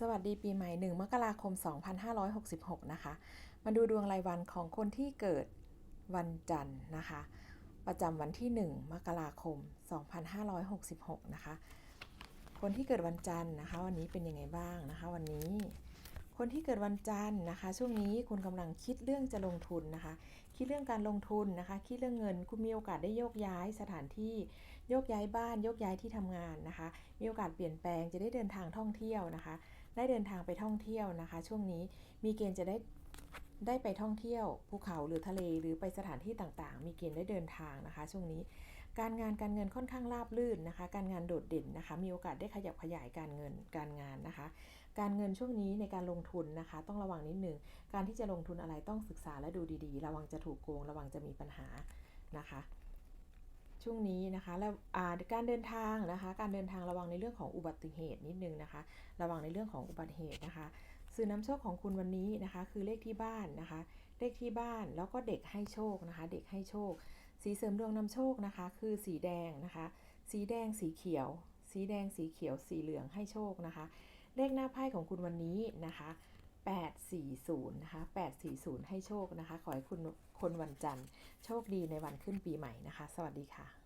สวัสดีปีใหม่ 1 มกราคม 2566 นะคะ มาดูดวงรายวันของคนที่เกิดวันจันทร์นะคะ ประจำวันที่ 1 มกราคม 2566 นะคะ คนที่เกิดวันจันทร์นะคะ วันนี้เป็นยังไงบ้างนะคะ วันนี้ คนที่เกิดวันจันทร์นะคะ ช่วงนี้คุณกำลังคิดเรื่องจะลงทุนนะคะ คิดเรื่องการลงทุนนะคะ คิดเรื่องเงิน คุณมีโอกาสได้โยกย้ายสถานที่ โยกย้ายบ้าน โยกย้ายที่ทำงานนะคะ มีโอกาสเปลี่ยนแปลง จะได้เดินทางท่องเที่ยวนะคะ ได้เดินทางไปท่องเที่ยวนะคะ ช่วงนี้มีเกณฑ์จะได้ได้ไปท่องเที่ยวภูเขาหรือทะเลหรือไปสถานที่ต่างๆ มีเกณฑ์ได้เดินทางนะคะ ช่วงนี้ การงานการเงินค่อนข้างราบรื่นนะคะ การงานโดดเด่นนะคะ มีโอกาสได้ขยับขยายการเงินการงานนะคะ การเงินช่วงนี้ในการลงทุนนะคะ ต้องระวังนิดนึงการที่จะลงทุนอะไรต้องศึกษาและดูดีๆ ระวังจะถูกโกง ระวังจะมีปัญหานะคะ ช่วงนี้นะคะแล้วการเดินทางนะคะ การเดินทางระวังในเรื่องของอุบัติเหตุนิดนึงนะคะ ระวังในเรื่องของอุบัติเหตุนะคะสื่อนำโชคของคุณวันนี้นะคะ คือเลขที่บ้านนะคะ เลขที่บ้านแล้วก็เด็กให้โชคนะคะ เด็กให้โชค สีเสริมดวงนำโชคนะคะ คือสีแดงนะคะ สีแดงสีเขียว สีแดงสีเขียว สีเหลืองให้โชคนะคะ เลขหน้าไพ่ของคุณวันนี้นะคะ 840นะคะ840 ให้โชคนะคะ ขอให้คุณคนวันจันทร์ โชคดีในวันขึ้นปีใหม่นะคะ สวัสดีค่ะ